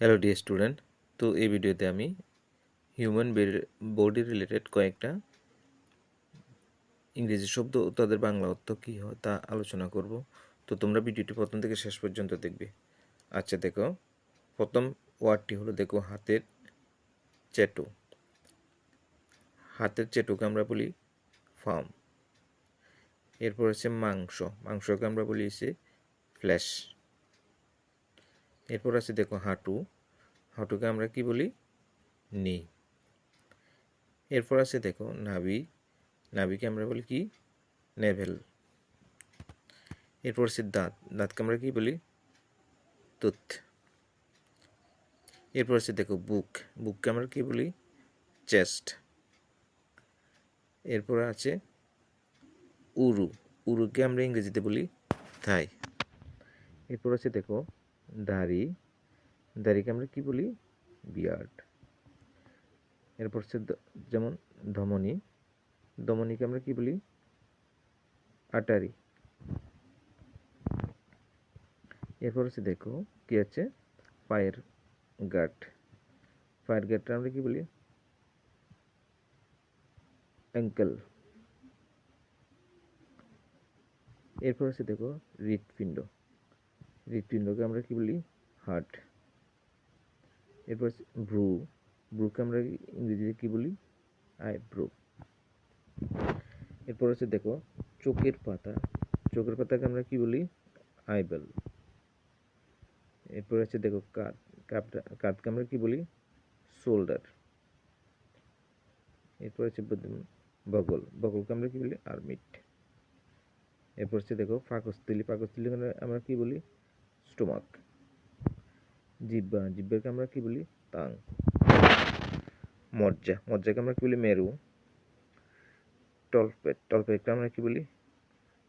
Hello D student তো এই ভিডিওতে আমি হিউম্যান বডি রিলেটেড কয়েকটা ইংরেজি শব্দ ও তাদের বাংলা অর্থ কী হয় তা আলোচনা করব। তো তোমরা ভিডিওটি প্রথম থেকে শেষ পর্যন্ত দেখবে। আচ্ছা দেখো। প্রথম ওয়ার্ডটি হলো, দেখো, হাতের চেটো। হাতের চেটোকে আমরা বলি ফার্ম। এরপর হচ্ছে মাংস। মাংসকে আমরা বলি হচ্ছে ফ্ল্যাশ এরপর আছে দেখো হাঁটু। হাঁটুকে আমরা কি বলি? নি। এরপর আছে দেখো নাভি। নাভিকে আমরা বলি কি? নেভেল। এরপর আছে দাঁত। দাঁতকে আমরা কি বলি? তুথ এরপর আছে দেখো বুক। বুককে আমরা কি বলি? চেস্ট। এরপর আছে উরু। উরুকে আমরা ইংরেজিতে বলি থাই। এরপর আছে দেখো দাড়ি, দাড়িকে আমরা কি বলি? বিয়ার্ড। এরপর হচ্ছে যেমন ধমনী, ধমনীকে আমরা কি বলি? আটারি। এরপর হচ্ছে দেখো, কি আছে? পায়ের গাট পায়ের গাটটা আমরা কি বলি? অ্যাঙ্কেল এরপর হচ্ছে দেখো, হৃৎপিণ্ড। হৃৎপিণ্ডকে আমরা কি বলি? হার্ট। এরপর ভ্রু। ভ্রুকে আমরা ইংরেজিতে কি বলি? আইব্রো। এরপর হচ্ছে দেখো, চোখের পাতা। চোখের পাতাকে আমরা কি বলি? আইবেল এরপর হচ্ছে দেখো, কাত। কাপটা কাতকে আমরা কি বলি? শোল্ডার। এরপর হচ্ছে বগল। বগলকে আমরা কি বলি? আর্মিট এরপর হচ্ছে দেখো পাকস্থলী পাকস্থলী আমরা কি বলি? স্টোমাক। জিব্বা, জিব্বাকে আমরা কি বলি? তাং মজ্জা। মজ্জাকে আমরা কি বলি? মেরু। টলপেট টলপেটকে আমরা কি বলি?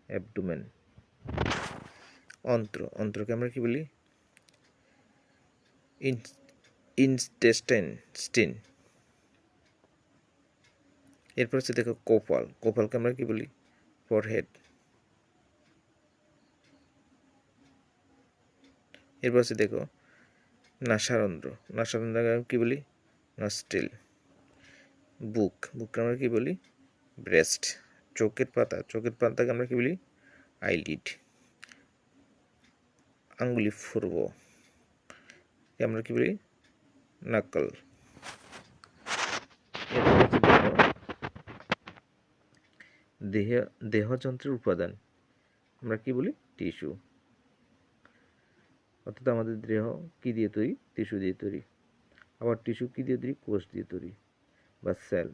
অ্যাবডোমেন। অন্ত্র। অন্ত্রকে আমরা কি বলি? ইনস্টেস্টাইন স্টিন। এরপর হচ্ছে দেখো কোপাল। কোপালকে আমরা কি বলি? ফরহেড। এরপর হচ্ছে দেখো, নাসারন্ধ্র। নাসারন্ধ্র কি বলি? নস্টিল। বুক। বুককে আমরা কি বলি? ব্রেস্ট। চোখের পাতা। চোখের পাতাকে আমরা কি বলি? আইলিড। আঙ্গুলি ফুরব। আমরা কি বলি? নাকল। দেহ দেহযন্ত্রের উপাদান। আমরা কি বলি? টিস্যু। অর্থাৎ আমাদের দেহ কী দিয়ে তৈরি? টিস্যু দিয়ে তৈরি। আবার টিস্যু কী দিয়ে তৈরি? কোষ দিয়ে তৈরি বা সেল।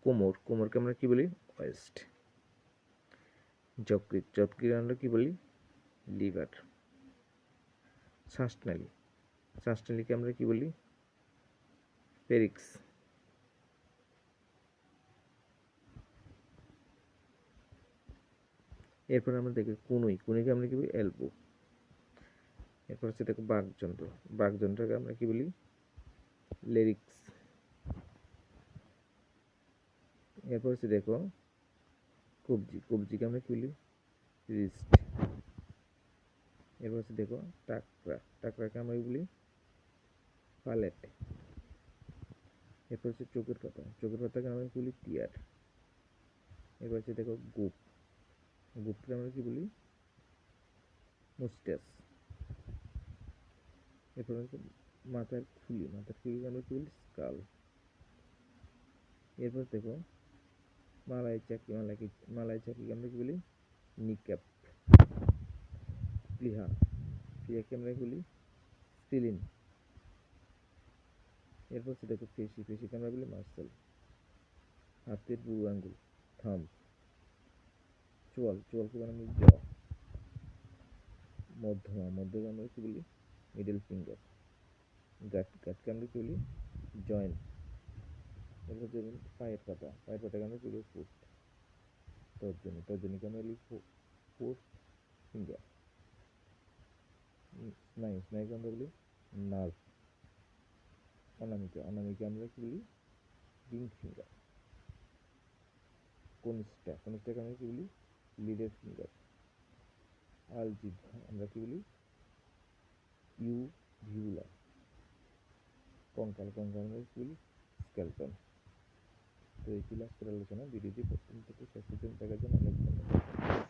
কোমর, কোমরকে আমরা কী বলি? ওয়েস্ট। যকৃত যকৃত আমরা কী বলি? লিভার। শ্বাসনালী। শ্বাসনালীকে আমরা কী বলি? পেরিক্স। এরপর আমরা দেখি কুনুই, কুনুইকে আমরা কি বলি? এলবো। এরপর হচ্ছে দেখো বাঘযন্ত্র। বাঘযন্ত্রকে আমরা কি বলি? লিরিক্স এরপর হচ্ছে দেখো কবজি। কবজিকে আমরা কি বলি? রিস্ট এরপর হচ্ছে দেখো টাকরা। টাকরাকে আমরা বলি? পালেট এরপর হচ্ছে চোখের পাতা। চোখের পাতাকে আমরা বলি? টিয়ার এরপর হচ্ছে দেখো গুপ। গুপকে আমরা কি বলি? মুস্টাস এরপর হচ্ছে মাথার খুলি, মাথার খুলিকে আমরা কি বলি স্কাল এরপর দেখো, মালাই চাকি মালাই মালাই চাকিকে আমরা কি বলি? নিক্যাপ প্লিহা প্লিহাকে আমরা বলি সিলিন এরপর হচ্ছে দেখো পেশি, পেশিকে আমরা বলি মার্সেল। হাতের বুড়ো আঙ্গুল, থাম। চোয়াল, চোয়ালকে বানানো জ। মধ্যমা মধ্যমা আমরা কি বলি? মিডল ফিঙ্গার গাট গাটকে আমরা কি বলি জয়েন্ট এরপর যেমন পায়ের পাতা পায়ের পাতাকে আমরা কি বলি ফুট তর্জনী তর্জনীকে আমরা বলি ফোর ফিঙ্গার স্নায়ু স্নায়ুকে আমরা বলি নার্ভ অনামিকা অনামিকা আমরা কি বলি রিং ফিঙ্গার কনিষ্ঠা কনিষ্ঠাকে আমরা কি বলি লিডের ফিঙ্গার আলজিভা আমরা কি বলি più viola. কঙ্কাল কঙ্কাল চুল স্ক্যাল্পেল তো এই ছিল আজকের আলোচনা ভিডিওটি প্রথম থেকে শেষ পর্যন্ত দেখার জন্য অনেক ধন্যবাদ